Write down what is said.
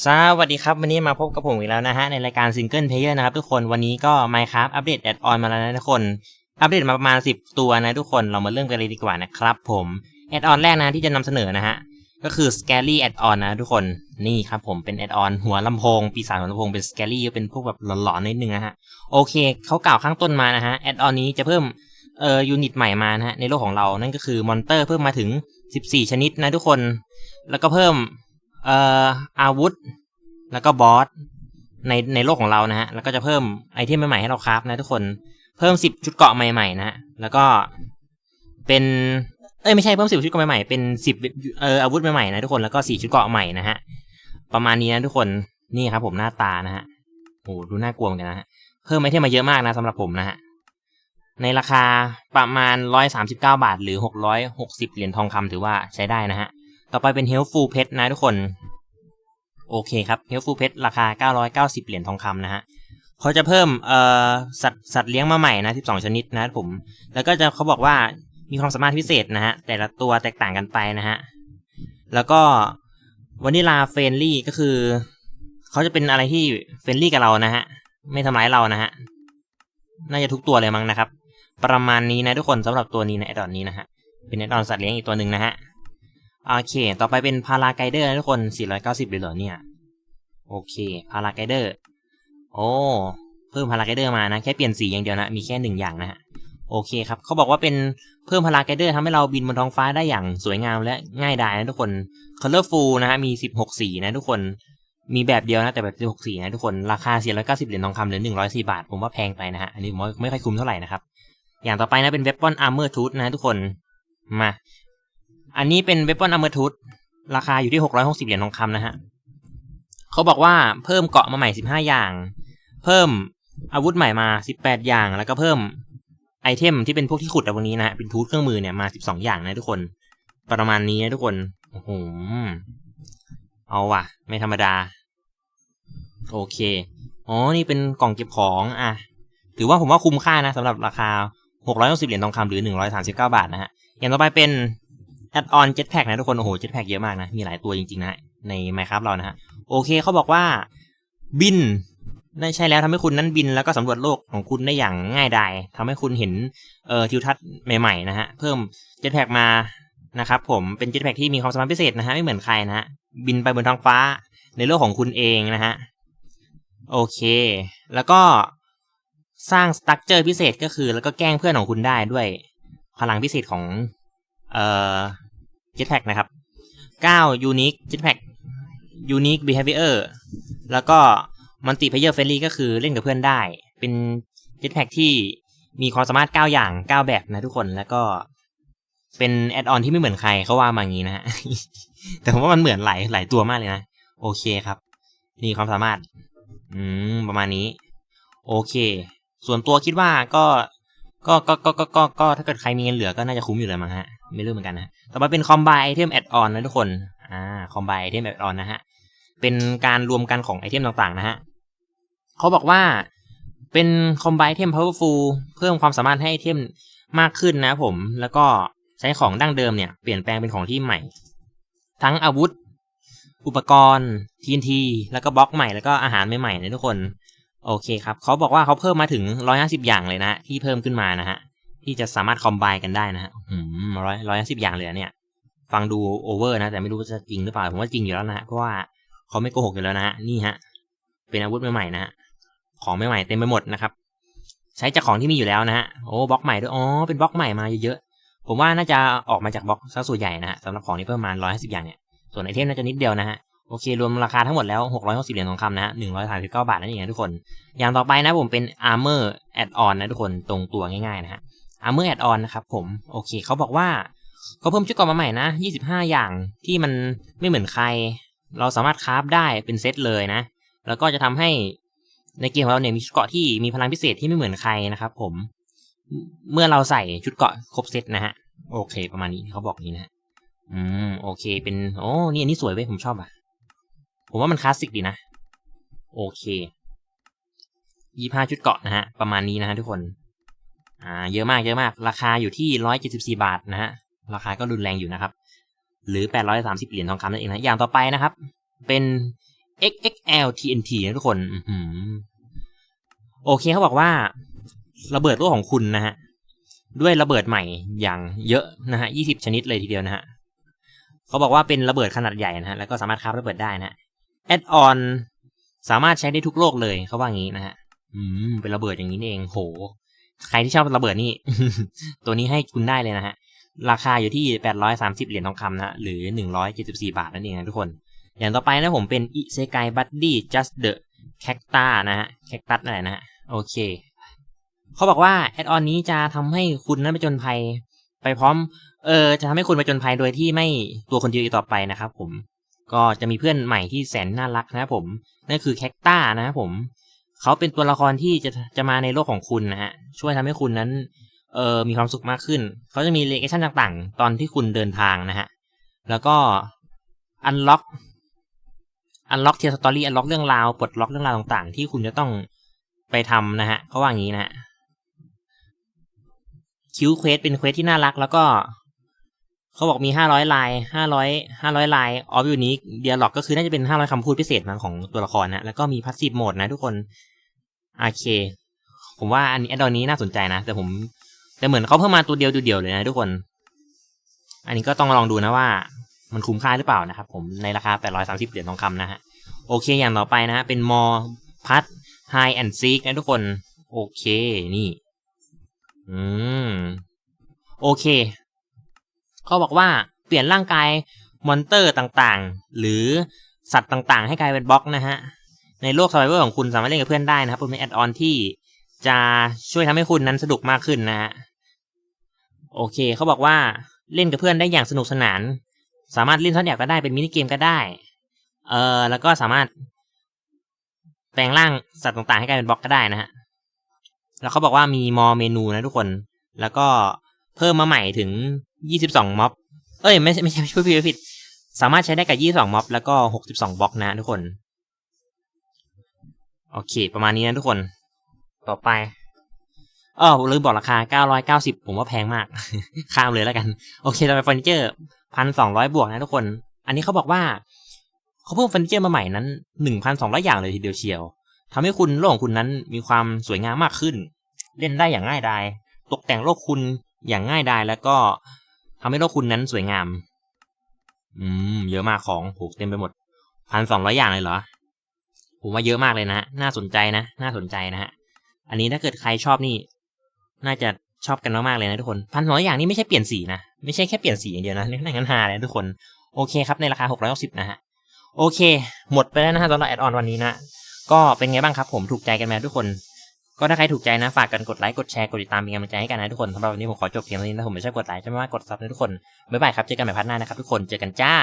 สวัสดีครับ วันนี้มาพบกับผมอีกแล้วนะฮะ ในรายการซิงเกิลเพลเยอร์นะครับทุกคนวันนี้ก็ Minecraft อัปเดตแอดออนมาแล้วนะทุกคน อัปเดตมาประมาณ 10 ตัวนะทุกคนเรามาเริ่มกันเลยดีกว่านะครับผมแอดออนแรกนะที่จะนำเสนอนะฮะ ก็คือ Scary Add-on นะทุกคนนี่ครับผมเป็นแอดออนหัวลำโพง ปีศาจหัวลำโพงเป็น Scary เป็นพวกแบบหลอนๆนิดนึงนะฮะโอเคเขากล่าวข้างต้นมานะฮะแอดออนนี้จะเพิ่มเอ่อยูนิตใหม่มานะฮะในโลกของเรานั่นก็คือมอนเตอร์เพิ่มมาถึง 14 ชนิดนะทุกคน แล้วก็เพิ่ม เอ่ออาวุธ แล้วก็บอสในในโลกของเรานะฮะ แล้วก็จะเพิ่มไอเทมใหม่ๆให้เราคราฟนะทุกคน เพิ่มสิบชุดเกราะใหม่ๆนะฮะ แล้วก็เป็น เอ้ยไม่ใช่เพิ่มสิบชุดเกราะใหม่ๆ เป็นสิบเอ่ออาวุธใหม่ๆนะทุกคน แล้วก็สี่ชุดเกราะใหม่นะฮะ ประมาณนี้นะทุกคน นี่ครับผมหน้าตานะฮะ โอ้ดูน่ากลัวเหมือนกันนะฮะ เพิ่มไอเทมมาเยอะมากนะสำหรับผมนะฮะ ในราคาประมาณร้อยสามสิบเก้าบาท หรือหกร้อยหกสิบเหรียญทองคำถือว่าใช้ได้นะฮะ ต่อไปเป็น Healthful Pet นะทุกคน โอเคครับ Helpful Pet ราคา 990 เหรียญทองคำนะฮะเขาจะเพิ่มเอ่อสัตว์สัตว์เลี้ยงมาใหม่นะ 12 ชนิดนะผม แล้วก็จะเขาบอกว่ามีความสามารถพิเศษนะฮะ แต่ละตัวแตกต่างกันไปนะฮะ แล้วก็วานิลาเฟนลี่ก็คือเขาจะเป็นอะไรที่เฟนลี่กับเรานะฮะ ไม่ทำร้ายเรานะฮะ น่าจะทุกตัวเลยมั้งนะครับ ประมาณนี้นะทุกคนสำหรับตัวนี้ในแอดดอนนี้นะฮะ เป็นแอดดอนสัตว์เลี้ยงอีกตัวหนึ่งนะฮะ โอเค ต่อไปเป็นพาราไกเดอร์นะทุกคน 490เลยเหรอเนี่ย โอเค พาราไกเดอร์ โอ้ เพิ่มพาราไกเดอร์มานะ แค่เปลี่ยนสีอย่างเดียวนะ มีแค่หนึ่งอย่างนะฮะ โอเคครับ เขาบอกว่าเป็นเพิ่มพาราไกเดอร์ทำให้เราบินบนท้องฟ้าได้อย่างสวยงามและง่ายดายนะทุกคน Colorful นะฮะ มี 16 สีนะทุกคน มีแบบเดียวนะ แต่แบบ 16 สีนะทุกคน ราคา 490เหรียญทองคำหรือ 104 บาท ผมว่าแพงไปนะฮะ อันนี้ผมไม่ค่อยคุ้มเท่าไหร่นะครับ อย่างต่อไปนะเป็น Weapon Armor Tooth นะทุกคน มา อันนี้เป็นเวปอนอเมอร์ทูธราคาอยู่ที่660เหรียญทองคำนะฮะเขาบอกว่าเพิ่มเกาะมาใหม่15อย่าง เพิ่มอาวุธใหม่มา18อย่าง แล้วก็เพิ่มไอเทมที่เป็นพวกที่ขุดเอาวันนี้นะฮะเป็นทูธเครื่องมือเนี่ยมา12อย่างนะทุกคน ประมาณนี้นะทุกคนโอ้โหเอาว่ะ ไม่ธรรมดา โอเคอ๋อนี่เป็นกล่องเก็บของอะถือว่าผมว่าคุ้มค่านะสำหรับราคา660เหรียญทองคำหรือ 139 บาทนะฮะ อย่างต่อไปเป็น แอดออนเจ็ตแพ็กนะทุกคน โอ้โหเจ็ตแพ็กเยอะมากนะ มีหลายตัวจริงๆนะ ใน Minecraft เรานะฮะ โอเคเขาบอกว่าบินได้ใช่แล้วทำให้คุณนั้นบินแล้วก็สำรวจโลกของคุณได้อย่างง่ายดายทำให้คุณเห็นเอ่อทิวทัศน์ใหม่ๆนะฮะ เพิ่มเจ็ตแพ็กมานะครับผมเป็นเจ็ตแพ็กที่มีความสามารถพิเศษนะฮะ ไม่เหมือนใครนะฮะ บินไปบนท้องฟ้าในโลกของคุณเองนะฮะ โอเค แล้วก็สร้างสตั๊กเจอร์พิเศษก็คือ แล้วก็แกล้งเพื่อนของคุณได้ด้วยพลังพิเศษของ เอ่อ jetpack นะครับ 9 unique jetpack unique behavior แล้วก็ multi player friendly ก็คือเล่นกับเพื่อนได้ เป็น jetpack ที่มีความสามารถ 9 อย่าง 9 แบบนะทุกคนแล้วก็เป็นแอดออนที่ไม่เหมือนใครเขาว่ามาอย่างนี้นะฮะ แต่ผมว่ามันเหมือนหลายหลายตัวมากเลยนะ โอเคครับ นี่ความสามารถ อืม ประมาณนี้ โอเค ส่วนตัวคิดว่าก็ ก็ก็ก็ก็ก็ก็ถ้าเกิดใครมีเงินเหลือก็น่าจะคุ้มอยู่เลยมั้งฮะ ไม่รู้เหมือนกันนะ ต่อไปเป็นคอมไบไอเทมแอดออนนะทุกคน อ่า คอมไบไอเทมแอดออนนะฮะ เป็นการรวมกันของไอเทมต่างๆนะฮะ เขาบอกว่าเป็นคอมไบไอเทม powerful เพิ่มความสามารถให้ไอเทมมากขึ้นนะผม แล้วก็ใช้ของดั้งเดิมเนี่ย เปลี่ยนแปลงเป็นของที่ใหม่ ทั้งอาวุธ อุปกรณ์ TNT แล้วก็บล็อกใหม่ แล้วก็อาหารใหม่ๆนะทุกคน โอเคครับ เขาบอกว่าเขาเพิ่มมาถึง 150 อย่างเลยนะ ที่เพิ่มขึ้นมานะฮะ ที่จะสามารถคอมไบกันได้นะฮะอืมร้อยร้อยสิบอย่างเลยเนี่ย ฟังดูโอเวอร์นะ แต่ไม่รู้ว่าจะจริงหรือเปล่า ผมว่าจริงอยู่แล้วนะฮะ เพราะว่าเขาไม่โกหกอยู่แล้วนะฮะ นี่ฮะ เป็นอาวุธใหม่ๆนะฮะ ของใหม่ๆเต็มไปหมดนะครับ ใช้จากของที่มีอยู่แล้วนะฮะ โอ้บล็อกใหม่ด้วย อ๋อ เป็นบล็อกใหม่มาเยอะๆ ผมว่าน่าจะออกมาจากบล็อกซะส่วนใหญ่นะฮะสำหรับของที่เพิ่มมาร้อยสิบอย่างเนี่ย ส่วนไอเทมน่าจะนิดเดียวนะฮะโอเค รวมราคาทั้งหมดแล้ว 660 เหรียญทองคำนะฮะ139บาทนั่นเองนะทุกคน อย่างต่อไปนะผมเป็น armor add-on นะทุกคน ตรงตัวง่ายๆนะฮะ armor add-on นะครับผม โอเคเขาบอกว่าเขาเพิ่มชุดเกราะมาใหม่นะ 25 อย่างที่มันไม่เหมือนใคร เราสามารถคราฟได้เป็นเซตเลยนะ แล้วก็จะทำให้ในเกมของเราเนี่ยมีชุดเกราะที่มีพลังพิเศษที่ไม่เหมือนใครนะครับผม เมื่อเราใส่ชุดเกราะครบเซตนะฮะ โอเค ประมาณนี้เขาบอกนี้นะฮะอืม โอเค เป็น โอ้ นี่อันนี้สวยเว้ย ผมชอบอะ ผมว่ามันคลาสสิกดีนะ โอเคยี่ห้าชุดเกาะนะฮะ ประมาณนี้นะฮะทุกคน อ่าเยอะมากเยอะมาก ราคาอยู่ที่ร้อยเจ็ดสิบสี่บาทนะฮะราคาก็รุนแรงอยู่นะครับ หรือแปดร้อยสามสิบเหรียญทองคำนั่นเองนะอย่างต่อไปนะครับ เป็น XXL TNT นะทุกคนอืโอเคเขาบอกว่า ระเบิดโลกของคุณนะฮะด้วยระเบิดใหม่อย่างเยอะนะฮะ20ชนิดเลยทีเดียวนะฮะเขาบอกว่าเป็นระเบิดขนาดใหญ่นะฮะแล้วก็สามารถคราฟระเบิดได้นะฮะแอดออนสามารถใช้ได้ทุกโลกเลยเขาว่างี้นะฮะอืมเป็นระเบิดอย่างนี้นี่เองโห ใครที่ชอบระเบิดนี่ ตัวนี้ให้คุณได้เลยนะฮะ ราคาอยู่ที่ 830 เหรียญทองคำนะ หรือ 174 บาทนั่นเองนะทุกคน อย่างต่อไปนะผมเป็นอิเซกายบัดดี้ just the cactus นะฮะแคคตัสนั่นแหละนะฮะ โอเค เขาบอกว่าแอดออนนี้จะทำให้คุณนั้นไปจนภัย ไปพร้อม เออ จะทำให้คุณไปจนภัยโดยที่ไม่ตัวคนเดียวอีกต่อไปนะครับผม ก็จะมีเพื่อนใหม่ที่แสนน่ารักนะครับผม นั่นคือแคคต้านะครับผม เขาเป็นตัวละครที่จะจะมาในโลกของคุณนะฮะช่วยทำให้คุณนั้นเออมีความสุขมากขึ้น เขาจะมีเลกชั่นต่างๆ ตอนที่คุณเดินทางนะฮะ แล้วก็อันล็อกอันล็อกเทียสตอรี่อันล็อกเรื่องราวปลดล็อกเรื่องราวต่างๆ ที่คุณจะต้องไปทำนะฮะเขาว่าอย่างนี้นะฮะคิวเควสเป็นเควสที่น่ารัก แล้วก็ เขาบอกมีห้าร้อยลายห้าร้อยห้าร้อยลายออฟอยู่นิคเดียล็อกก็คือน่าจะเป็นห้าร้อยคำพูดพิเศษมันของตัวละครนะแล้วก็มีพัสซีฟโหมดนะทุกคน โอเค ผมว่าอันนี้แอดดอนนี้น่าสนใจนะ แต่ผม แต่เหมือนเขาเพิ่มมาตัวเดียวตัวเดียวเลยนะทุกคน อันนี้ก็ต้องลองดูนะว่า มันคุ้มค่าหรือเปล่านะครับผมในราคา 830 เหรียญทองคำนะฮะ โอเคอย่างต่อไปนะฮะเป็นมอพัทไฮแอนด์ซีกนะทุกคน โอเคนี่ อืม โอเคเขาบอกว่าเปลี่ยนร่างกายมอนเตอร์ต่างๆ หรือสัตว์ต่างๆ ให้กลายเป็นบล็อกนะฮะ ในโลกสไ i เวอร์ของคุณสามารถเล่นกับเพื่อนได้นะครับเป็นแอดออนที่จะช่วยทำให้คุณนั้นสนุกมากขึ้นนะฮะโอเคเขาบอกว่าเล่นกับเพื่อนได้อย่างสนุกสนาน สามารถเล่นซ่อนแอบก็ได้เป็นมินิเกมก็ได้ เออแล้วก็สามารถ แปลงร่างสัตว์ต่างๆ ให้กลายเป็นบล็อกก็ได้นะฮะแล้วเขาบอกว่ามีมอเมนูนะทุกคน แล้วก็เพิ่มมาใหม่ถึง 22 ม็อบ เอ้ย ไม่ใช่ไม่ใช่พูดผิดผิด สามารถใช้ได้กับ 22 ม็อบ แล้วก็ 62 บล็อกนะทุกคน โอเค ประมาณนี้นะทุกคน ต่อไปอ๋อลืมบอกราคา990ผมว่าแพงมาก ข้ามเลยแล้วกัน โอเคต่อไปเฟอร์นิเจอร์1,200บวกนะทุกคน อันนี้เขาบอกว่าเขาเพิ่มเฟอร์นิเจอร์มาใหม่นั้น1,200องร้อยอย่างเลยทีเดียวเชียวทำให้คุณโลกของคุณนั้นมีความสวยงามมากขึ้น เล่นได้อย่างง่ายดาย ตกแต่งโลกคุณอย่างง่ายดายแล้วก็ทำให้โลกคุณนั้นสวยงาม อืม เยอะมากของโหเต็มไปหมดพันสองร้อยอย่างเลยเหรอ ผมว่าเยอะมากเลยนะ น่าสนใจนะ น่าสนใจนะฮะ อันนี้ถ้าเกิดใครชอบนี่ น่าจะชอบกันมากๆเลยนะทุกคนพันสองอย่างนี้ไม่ใช่เปลี่ยนสีนะ ไม่ใช่แค่เปลี่ยนสีอย่างเดียวนะนี่งั้นหาเลยทุกคน โอเคครับ ในราคาหกร้อยสิบนะฮะ โอเค หมดไปแล้วนะฮะสำหรับแอดออนวันนี้นะ ก็เป็นไงบ้างครับ ผมถูกใจกันไหมทุกคน ก็ถ้าใครถูกใจนะ ฝากกันกดไลค์ กดแชร์ กดติดตามเป็นกำลังใจให้กันนะทุกคนสำหรับวันนี้ผมขอจบเพียงเท่านี้นะผมไม่ใช่กดไลค์ใช่ไหมว่ากดซับนะทุกคน บ๊ายบายครับ เจอกันใหม่พัดหน้านะครับทุกคน เจอกันจ้า